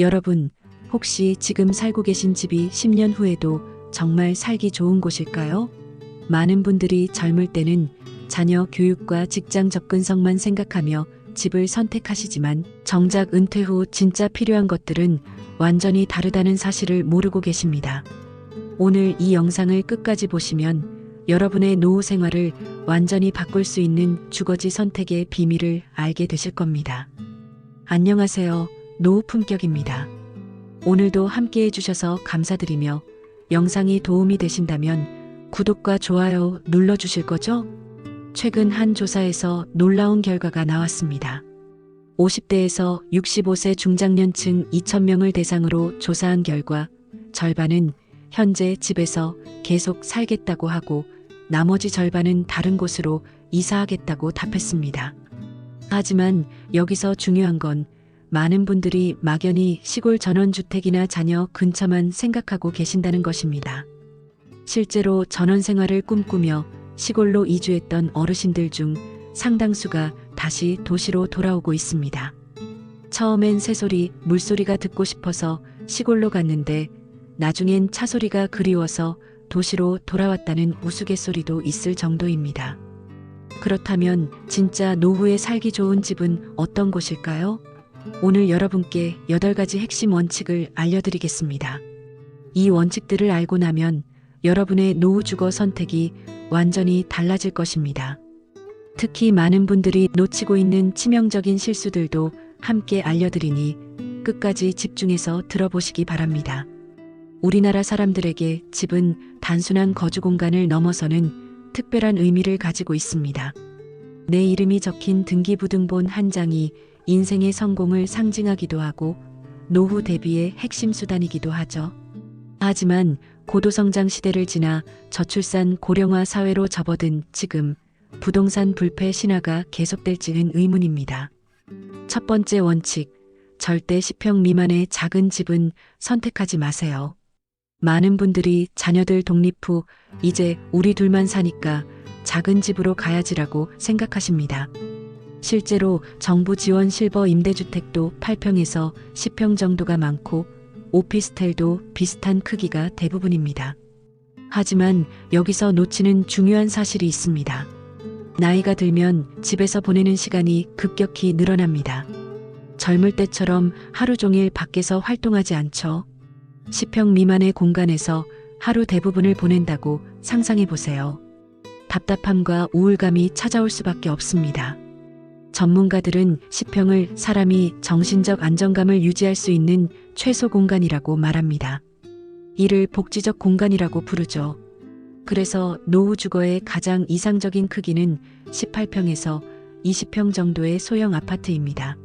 여러분, 혹시 지금 살고 계신 집이 10년 후에도 정말 살기 좋은 곳일까요? 많은 분들이 젊을 때는 자녀 교육과 직장 접근성만 생각하며 집을 선택하시지만 정작 은퇴 후 진짜 필요한 것들은 완전히 다르다는 사실을 모르고 계십니다. 오늘 이 영상을 끝까지 보시면 여러분의 노후 생활을 완전히 바꿀 수 있는 주거지 선택의 비밀을 알게 되실 겁니다. 안녕하세요. 노후 품격입니다. 오늘도 함께 해주셔서 감사드리며 영상이 도움이 되신다면 구독과 좋아요 눌러주실 거죠? 최근 한 조사에서 놀라운 결과가 나왔습니다. 50대에서 65세 중장년층 2,000명을 대상으로 조사한 결과 절반은 현재 집에서 계속 살겠다고 하고 나머지 절반은 다른 곳으로 이사하겠다고 답했습니다. 하지만 여기서 중요한 건 많은 분들이 막연히 시골 전원주택이나 자녀 근처만 생각하고 계신다는 것입니다. 실제로 전원 생활을 꿈꾸며 시골로 이주했던 어르신들 중 상당수가 다시 도시로 돌아오고 있습니다. 처음엔 새소리, 물소리가 듣고 싶어서 시골로 갔는데 나중엔 차소리가 그리워서 도시로 돌아왔다는 우스갯소리도 있을 정도입니다. 그렇다면 진짜 노후에 살기 좋은 집은 어떤 곳일까요? 오늘 여러분께 8가지 핵심 원칙을 알려드리겠습니다. 이 원칙들을 알고 나면 여러분의 노후 주거 선택이 완전히 달라질 것입니다. 특히 많은 분들이 놓치고 있는 치명적인 실수들도 함께 알려드리니 끝까지 집중해서 들어보시기 바랍니다. 우리나라 사람들에게 집은 단순한 거주 공간을 넘어서는 특별한 의미를 가지고 있습니다. 내 이름이 적힌 등기부등본 한 장이 인생의 성공을 상징하기도 하고 노후 대비의 핵심 수단이기도 하죠. 하지만 고도성장 시대를 지나 저출산 고령화 사회로 접어든 지금 부동산 불패 신화가 계속될지는 의문입니다. 첫 번째 원칙, 절대 10평 미만의 작은 집은 선택하지 마세요. 많은 분들이 자녀들 독립 후 이제 우리 둘만 사니까 작은 집으로 가야지라고 생각하십니다. 실제로 정부 지원 실버 임대주택도 8평에서 10평 정도가 많고 오피스텔도 비슷한 크기가 대부분입니다. 하지만 여기서 놓치는 중요한 사실이 있습니다. 나이가 들면 집에서 보내는 시간이 급격히 늘어납니다. 젊을 때처럼 하루 종일 밖에서 활동하지 않죠. 10평 미만의 공간에서 하루 대부분을 보낸다고 상상해 보세요. 답답함과 우울감이 찾아올 수밖에 없습니다. 전문가들은 10평을 사람이 정신적 안정감을 유지할 수 있는 최소 공간이라고 말합니다. 이를 복지적 공간이라고 부르죠. 그래서 노후 주거의 가장 이상적인 크기는 18평에서 20평 정도의 소형 아파트입니다.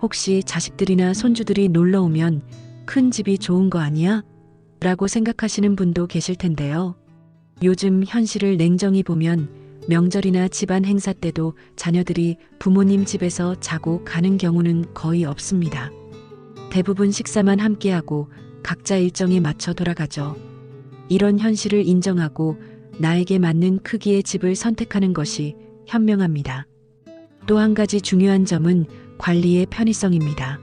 혹시 자식들이나 손주들이 놀러 오면 큰 집이 좋은 거 아니야? 라고 생각하시는 분도 계실 텐데요. 요즘 현실을 냉정히 보면 명절이나 집안 행사 때도 자녀들이 부모님 집에서 자고 가는 경우는 거의 없습니다. 대부분 식사만 함께하고 각자 일정에 맞춰 돌아가죠. 이런 현실을 인정하고 나에게 맞는 크기의 집을 선택하는 것이 현명합니다. 또 한 가지 중요한 점은 관리의 편의성입니다.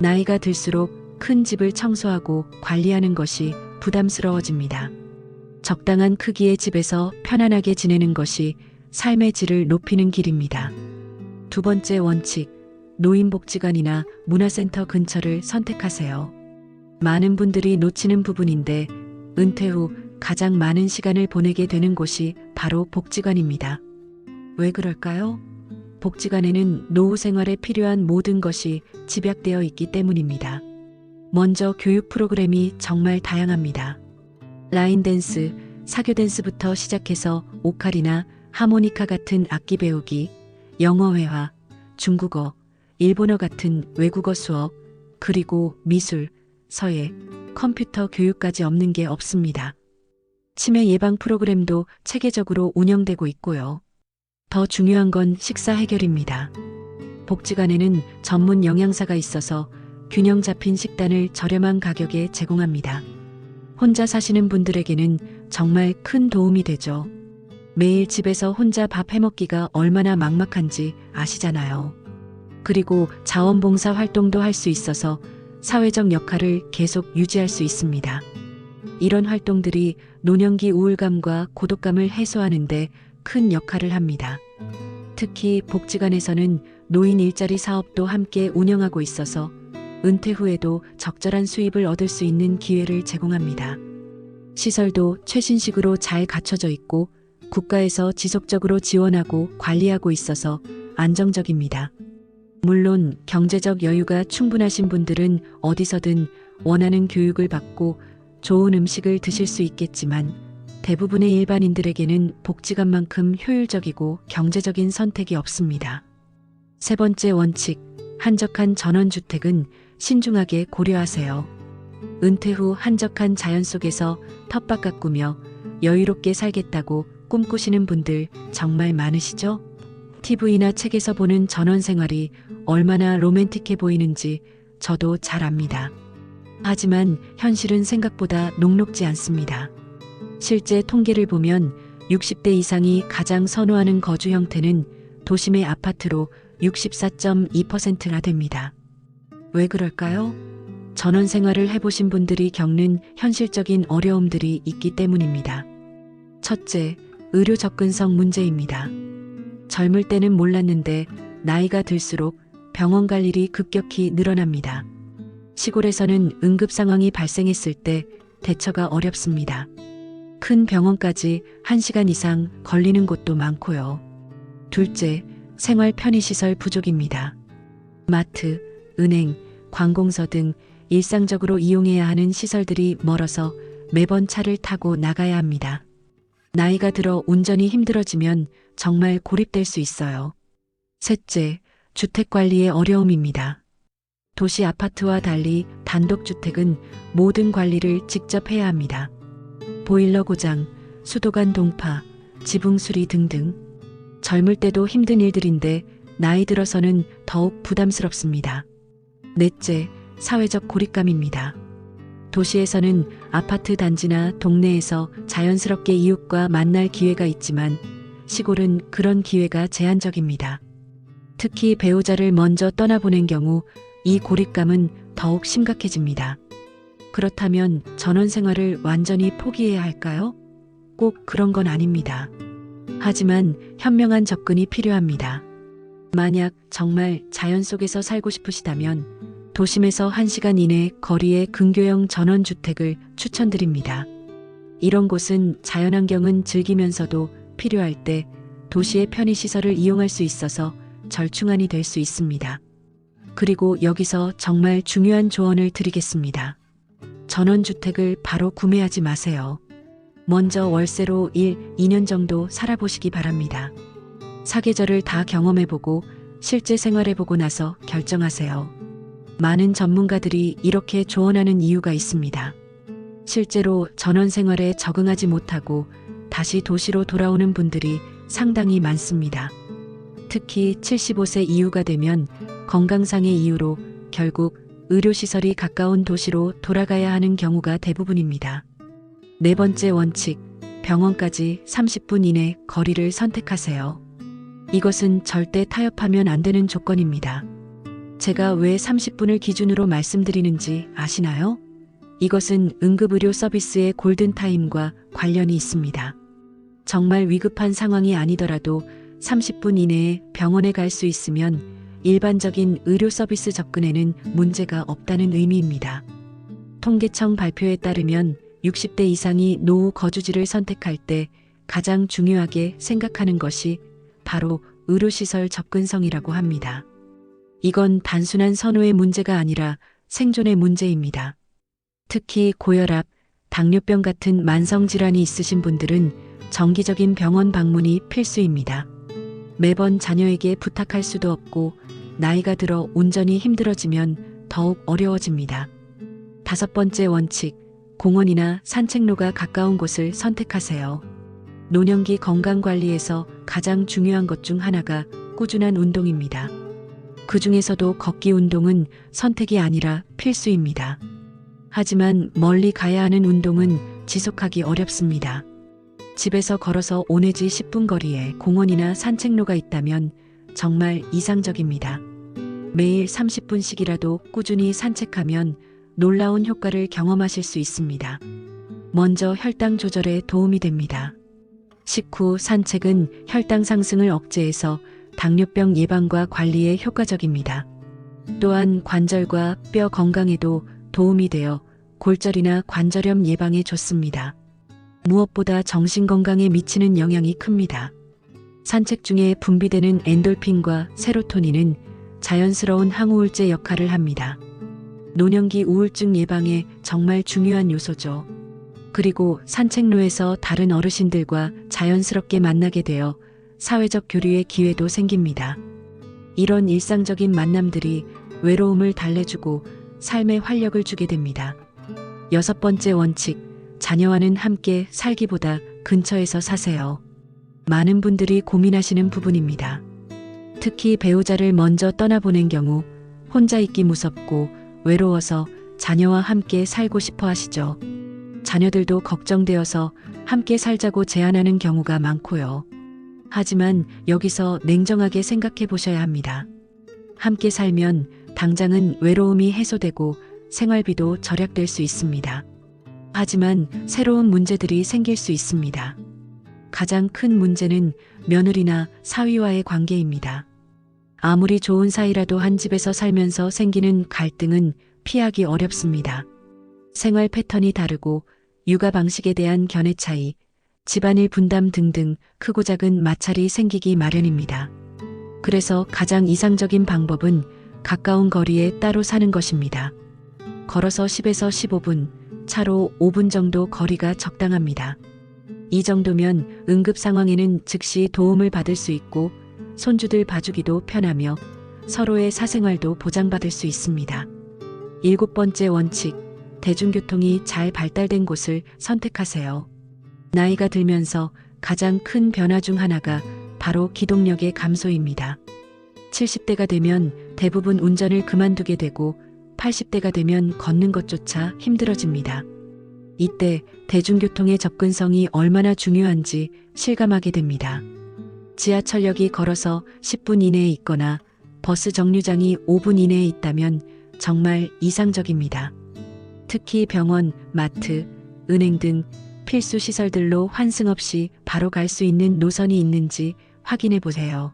나이가 들수록 큰 집을 청소하고 관리하는 것이 부담스러워집니다. 적당한 크기의 집에서 편안하게 지내는 것이 삶의 질을 높이는 길입니다. 두 번째 원칙, 노인복지관이나 문화센터 근처를 선택하세요. 많은 분들이 놓치는 부분인데 은퇴 후 가장 많은 시간을 보내게 되는 곳이 바로 복지관입니다. 왜 그럴까요? 복지관에는 노후 생활에 필요한 모든 것이 집약되어 있기 때문입니다. 먼저 교육 프로그램이 정말 다양합니다. 라인 댄스, 사교 댄스부터 시작해서 오카리나 하모니카 같은 악기 배우기, 영어 회화, 중국어, 일본어 같은 외국어 수업, 그리고 미술, 서예, 컴퓨터 교육까지 없는 게 없습니다. 치매 예방 프로그램도 체계적으로 운영되고 있고요. 더 중요한 건 식사 해결입니다. 복지관에는 전문 영양사가 있어서 균형 잡힌 식단을 저렴한 가격에 제공합니다. 혼자 사시는 분들에게는 정말 큰 도움이 되죠. 매일 집에서 혼자 밥 해먹기가 얼마나 막막한지 아시잖아요. 그리고 자원봉사 활동도 할 수 있어서 사회적 역할을 계속 유지할 수 있습니다. 이런 활동들이 노년기 우울감과 고독감을 해소하는데 큰 역할을 합니다. 특히 복지관에서는 노인 일자리 사업도 함께 운영하고 있어서 은퇴 후에도 적절한 수입을 얻을 수 있는 기회를 제공합니다. 시설도 최신식으로 잘 갖춰져 있고 국가에서 지속적으로 지원하고 관리하고 있어서 안정적입니다. 물론 경제적 여유가 충분하신 분들은 어디서든 원하는 교육을 받고 좋은 음식을 드실 수 있겠지만 대부분의 일반인들에게는 복지관만큼 효율적이고 경제적인 선택이 없습니다. 세 번째 원칙, 한적한 전원주택은 신중하게 고려하세요. 은퇴 후 한적한 자연 속에서 텃밭 가꾸며 여유롭게 살겠다고 꿈꾸시는 분들 정말 많으시죠? TV나 책에서 보는 전원 생활이 얼마나 로맨틱해 보이는지 저도 잘 압니다. 하지만 현실은 생각보다 녹록지 않습니다. 실제 통계를 보면 60대 이상이 가장 선호하는 거주 형태는 도심의 아파트로 64.2%나 됩니다. 왜 그럴까요? 전원 생활을 해보신 분들이 겪는 현실적인 어려움들이 있기 때문입니다. 첫째, 의료 접근성 문제입니다. 젊을 때는 몰랐는데 나이가 들수록 병원 갈 일이 급격히 늘어납니다. 시골에서는 응급 상황이 발생했을 때 대처가 어렵습니다. 큰 병원까지 1시간 이상 걸리는 곳도 많고요. 둘째, 생활 편의시설 부족입니다. 마트, 은행, 관공서 등 일상적으로 이용해야 하는 시설들이 멀어서 매번 차를 타고 나가야 합니다. 나이가 들어 운전이 힘들어지면 정말 고립될 수 있어요. 셋째, 주택 관리의 어려움입니다. 도시 아파트와 달리 단독주택은 모든 관리를 직접 해야 합니다. 보일러 고장, 수도관 동파, 지붕 수리 등등. 젊을 때도 힘든 일들인데 나이 들어서는 더욱 부담스럽습니다. 넷째, 사회적 고립감입니다. 도시에서는 아파트 단지나 동네에서 자연스럽게 이웃과 만날 기회가 있지만 시골은 그런 기회가 제한적입니다. 특히 배우자를 먼저 떠나보낸 경우 이 고립감은 더욱 심각해집니다. 그렇다면 전원 생활을 완전히 포기해야 할까요? 꼭 그런 건 아닙니다. 하지만 현명한 접근이 필요합니다. 만약 정말 자연 속에서 살고 싶으시다면 도심에서 1시간 이내 거리의 근교형 전원주택을 추천드립니다. 이런 곳은 자연환경은 즐기면서도 필요할 때 도시의 편의시설을 이용할 수 있어서 절충안이 될 수 있습니다. 그리고 여기서 정말 중요한 조언을 드리겠습니다. 전원주택을 바로 구매하지 마세요. 먼저 월세로 1, 2년 정도 살아보시기 바랍니다. 사계절을 다 경험해보고 실제 생활해보고 나서 결정하세요. 많은 전문가들이 이렇게 조언하는 이유가 있습니다. 실제로 전원 생활에 적응하지 못하고 다시 도시로 돌아오는 분들이 상당히 많습니다. 특히 75세 이후가 되면 건강상의 이유로 결국 의료시설이 가까운 도시로 돌아가야 하는 경우가 대부분입니다. 네 번째 원칙, 병원까지 30분 이내 거리를 선택하세요. 이것은 절대 타협하면 안 되는 조건입니다. 제가 왜 30분을 기준으로 말씀드리는지 아시나요? 이것은 응급의료 서비스의 골든타임과 관련이 있습니다. 정말 위급한 상황이 아니더라도 30분 이내에 병원에 갈 수 있으면 일반적인 의료 서비스 접근에는 문제가 없다는 의미입니다. 통계청 발표에 따르면 60대 이상이 노후 거주지를 선택할 때 가장 중요하게 생각하는 것이 바로 의료시설 접근성이라고 합니다. 이건 단순한 선호의 문제가 아니라 생존의 문제입니다. 특히 고혈압, 당뇨병 같은 만성질환이 있으신 분들은 정기적인 병원 방문이 필수입니다. 매번 자녀에게 부탁할 수도 없고 나이가 들어 운전이 힘들어지면 더욱 어려워집니다. 다섯 번째 원칙, 공원이나 산책로가 가까운 곳을 선택하세요. 노년기 건강 관리에서 가장 중요한 것 중 하나가 꾸준한 운동입니다. 그 중에서도 걷기 운동은 선택이 아니라 필수입니다. 하지만 멀리 가야 하는 운동은 지속하기 어렵습니다. 집에서 걸어서 5 내지 10분 거리에 공원이나 산책로가 있다면 정말 이상적입니다. 매일 30분씩이라도 꾸준히 산책하면 놀라운 효과를 경험하실 수 있습니다. 먼저 혈당 조절에 도움이 됩니다. 식후 산책은 혈당 상승을 억제해서 당뇨병 예방과 관리에 효과적입니다. 또한 관절과 뼈 건강에도 도움이 되어 골절이나 관절염 예방에 좋습니다. 무엇보다 정신 건강에 미치는 영향이 큽니다. 산책 중에 분비되는 엔돌핀과 세로토닌은 자연스러운 항우울제 역할을 합니다. 노년기 우울증 예방에 정말 중요한 요소죠. 그리고 산책로에서 다른 어르신들과 자연스럽게 만나게 되어 사회적 교류의 기회도 생깁니다. 이런 일상적인 만남들이 외로움을 달래주고 삶의 활력을 주게 됩니다. 여섯 번째 원칙, 자녀와는 함께 살기보다 근처에서 사세요. 많은 분들이 고민하시는 부분입니다. 특히 배우자를 먼저 떠나보낸 경우 혼자 있기 무섭고 외로워서 자녀와 함께 살고 싶어 하시죠. 자녀들도 걱정되어서 함께 살자고 제안하는 경우가 많고요. 하지만 여기서 냉정하게 생각해 보셔야 합니다. 함께 살면 당장은 외로움이 해소되고 생활비도 절약될 수 있습니다. 하지만 새로운 문제들이 생길 수 있습니다. 가장 큰 문제는 며느리나 사위와의 관계입니다. 아무리 좋은 사이라도 한 집에서 살면서 생기는 갈등은 피하기 어렵습니다. 생활 패턴이 다르고 육아 방식에 대한 견해 차이, 집안일 분담 등등 크고 작은 마찰이 생기기 마련입니다. 그래서 가장 이상적인 방법은 가까운 거리에 따로 사는 것입니다. 걸어서 10에서 15분, 차로 5분 정도 거리가 적당합니다. 이 정도면 응급 상황에는 즉시 도움을 받을 수 있고 손주들 봐주기도 편하며 서로의 사생활도 보장받을 수 있습니다. 일곱 번째 원칙, 대중교통이 잘 발달된 곳을 선택하세요. 나이가 들면서 가장 큰 변화 중 하나가 바로 기동력의 감소입니다. 70대가 되면 대부분 운전을 그만두게 되고 80대가 되면 걷는 것조차 힘들어집니다. 이때 대중교통의 접근성이 얼마나 중요한지 실감하게 됩니다. 지하철역이 걸어서 10분 이내에 있거나 버스 정류장이 5분 이내에 있다면 정말 이상적입니다. 특히 병원, 마트, 은행 등 필수 시설들로 환승 없이 바로 갈 수 있는 노선이 있는지 확인해 보세요.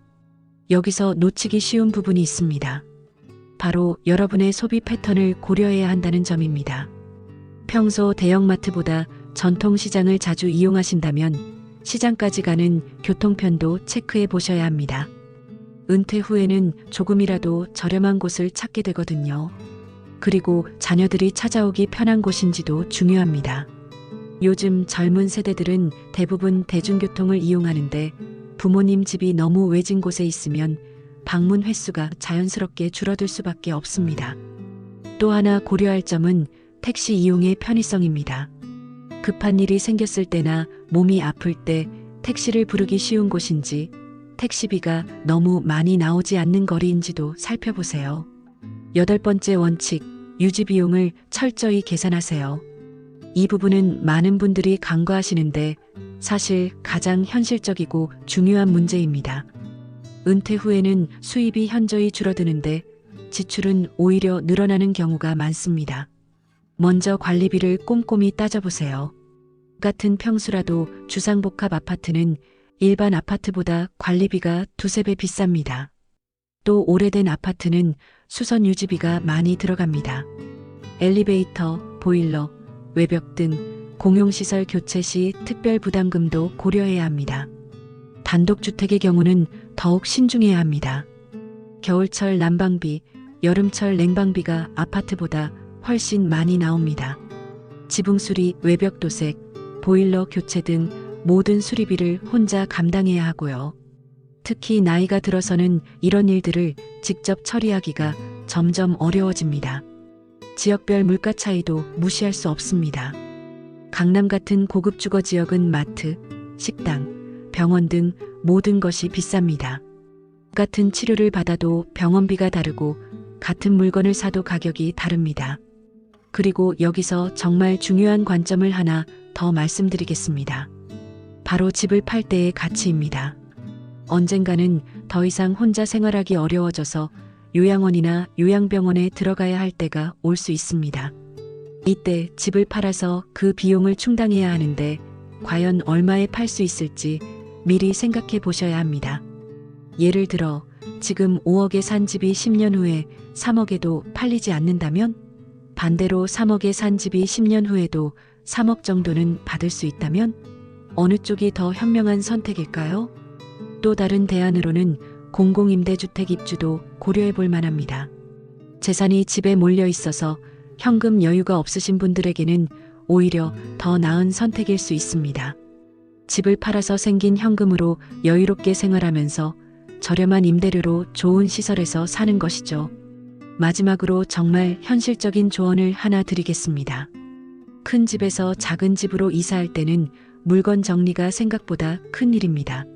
여기서 놓치기 쉬운 부분이 있습니다. 바로 여러분의 소비 패턴을 고려해야 한다는 점입니다. 평소 대형마트보다 전통시장을 자주 이용하신다면 시장까지 가는 교통편도 체크해 보셔야 합니다. 은퇴 후에는 조금이라도 저렴한 곳을 찾게 되거든요. 그리고 자녀들이 찾아오기 편한 곳인지도 중요합니다. 요즘 젊은 세대들은 대부분 대중교통을 이용하는데 부모님 집이 너무 외진 곳에 있으면 방문 횟수가 자연스럽게 줄어들 수밖에 없습니다. 또 하나 고려할 점은 택시 이용의 편의성입니다. 급한 일이 생겼을 때나 몸이 아플 때 택시를 부르기 쉬운 곳인지 택시비가 너무 많이 나오지 않는 거리인지도 살펴보세요. 여덟 번째 원칙, 유지 비용을 철저히 계산하세요. 이 부분은 많은 분들이 간과하시는데 사실 가장 현실적이고 중요한 문제입니다. 은퇴 후에는 수입이 현저히 줄어드는데 지출은 오히려 늘어나는 경우가 많습니다. 먼저 관리비를 꼼꼼히 따져보세요. 같은 평수라도 주상복합 아파트는 일반 아파트보다 관리비가 두세 배 비쌉니다. 또 오래된 아파트는 수선 유지비가 많이 들어갑니다. 엘리베이터, 보일러, 외벽 등 공용시설 교체 시 특별 부담금도 고려해야 합니다. 단독주택의 경우는 더욱 신중해야 합니다. 겨울철 난방비, 여름철 냉방비가 아파트보다 훨씬 많이 나옵니다. 지붕 수리, 외벽 도색, 보일러 교체 등 모든 수리비를 혼자 감당해야 하고요. 특히 나이가 들어서는 이런 일들을 직접 처리하기가 점점 어려워집니다. 지역별 물가 차이도 무시할 수 없습니다. 강남 같은 고급 주거 지역은 마트, 식당, 병원 등 모든 것이 비쌉니다. 같은 치료를 받아도 병원비가 다르고 같은 물건을 사도 가격이 다릅니다. 그리고 여기서 정말 중요한 관점을 하나 더 말씀드리겠습니다. 바로 집을 팔 때의 가치입니다. 언젠가는 더 이상 혼자 생활하기 어려워져서 요양원이나 요양병원에 들어가야 할 때가 올 수 있습니다. 이때 집을 팔아서 그 비용을 충당해야 하는데 과연 얼마에 팔 수 있을지 미리 생각해 보셔야 합니다. 예를 들어 지금 5억에 산 집이 10년 후에 3억에도 팔리지 않는다면 반대로 3억에 산 집이 10년 후에도 3억 정도는 받을 수 있다면 어느 쪽이 더 현명한 선택일까요? 또 다른 대안으로는 공공임대주택 입주도 고려해 볼 만합니다. 재산이 집에 몰려 있어서 현금 여유가 없으신 분들에게는 오히려 더 나은 선택일 수 있습니다. 집을 팔아서 생긴 현금으로 여유롭게 생활하면서 저렴한 임대료로 좋은 시설에서 사는 것이죠. 마지막으로 정말 현실적인 조언을 하나 드리겠습니다. 큰 집에서 작은 집으로 이사할 때는 물건 정리가 생각보다 큰 일입니다.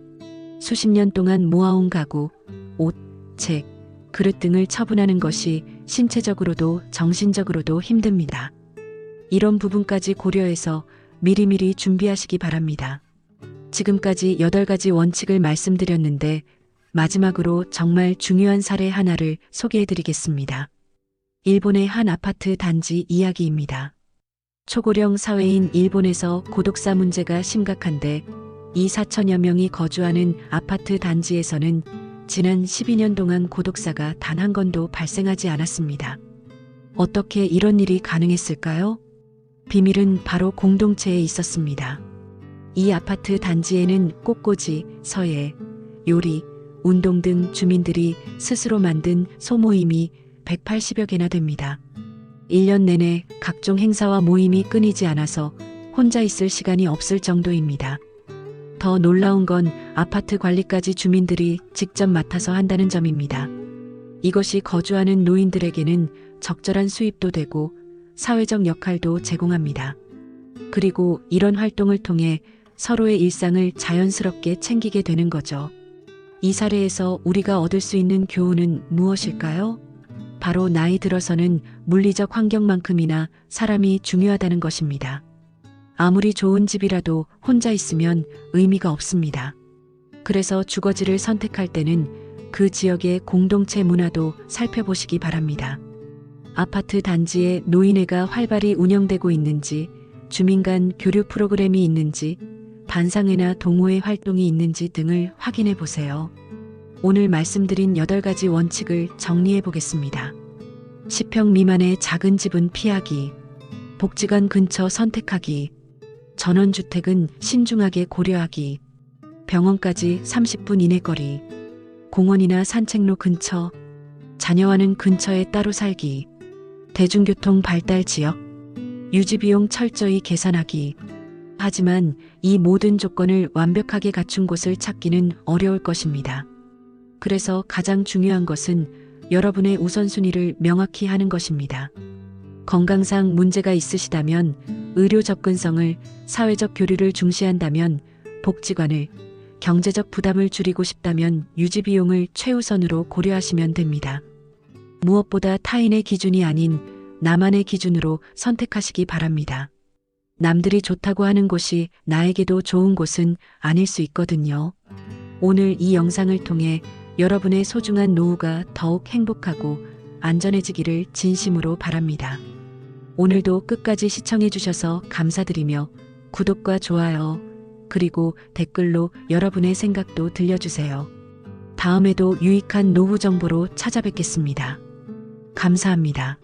수십 년 동안 모아온 가구, 옷, 책, 그릇 등을 처분하는 것이 신체적으로도 정신적으로도 힘듭니다. 이런 부분까지 고려해서 미리미리 준비하시기 바랍니다. 지금까지 8가지 원칙을 말씀드렸는데 마지막으로 정말 중요한 사례 하나를 소개해 드리겠습니다. 일본의 한 아파트 단지 이야기입니다. 초고령 사회인 일본에서 고독사 문제가 심각한데 이 4천여 명이 거주하는 아파트 단지에서는 지난 12년 동안 고독사가 단 한 건도 발생하지 않았습니다. 어떻게 이런 일이 가능했을까요? 비밀은 바로 공동체에 있었습니다. 이 아파트 단지에는 꽃꽂이, 서예, 요리, 운동 등 주민들이 스스로 만든 소모임이 180여 개나 됩니다. 1년 내내 각종 행사와 모임이 끊이지 않아서 혼자 있을 시간이 없을 정도입니다. 더 놀라운 건 아파트 관리까지 주민들이 직접 맡아서 한다는 점입니다. 이것이 거주하는 노인들에게는 적절한 수입도 되고 사회적 역할도 제공합니다. 그리고 이런 활동을 통해 서로의 일상을 자연스럽게 챙기게 되는 거죠. 이 사례에서 우리가 얻을 수 있는 교훈은 무엇일까요? 바로 나이 들어서는 물리적 환경만큼이나 사람이 중요하다는 것입니다. 아무리 좋은 집이라도 혼자 있으면 의미가 없습니다. 그래서 주거지를 선택할 때는 그 지역의 공동체 문화도 살펴보시기 바랍니다. 아파트 단지에 노인회가 활발히 운영되고 있는지, 주민 간 교류 프로그램이 있는지, 반상회나 동호회 활동이 있는지 등을 확인해 보세요. 오늘 말씀드린 8가지 원칙을 정리해 보겠습니다. 10평 미만의 작은 집은 피하기, 복지관 근처 선택하기, 전원주택은 신중하게 고려하기, 병원까지 30분 이내 거리, 공원이나 산책로 근처, 자녀와는 근처에 따로 살기, 대중교통 발달 지역, 유지비용 철저히 계산하기. 하지만 이 모든 조건을 완벽하게 갖춘 곳을 찾기는 어려울 것입니다. 그래서 가장 중요한 것은 여러분의 우선순위를 명확히 하는 것입니다. 건강상 문제가 있으시다면 의료 접근성을 사회적 교류를 중시한다면 복지관을 경제적 부담을 줄이고 싶다면 유지 비용을 최우선으로 고려하시면 됩니다. 무엇보다 타인의 기준이 아닌 나만의 기준으로 선택하시기 바랍니다. 남들이 좋다고 하는 곳이 나에게도 좋은 곳은 아닐 수 있거든요. 오늘 이 영상을 통해 여러분의 소중한 노후가 더욱 행복하고 안전해지기를 진심으로 바랍니다. 오늘도 끝까지 시청해주셔서 감사드리며 구독과 좋아요, 그리고 댓글로 여러분의 생각도 들려주세요. 다음에도 유익한 노후 정보로 찾아뵙겠습니다. 감사합니다.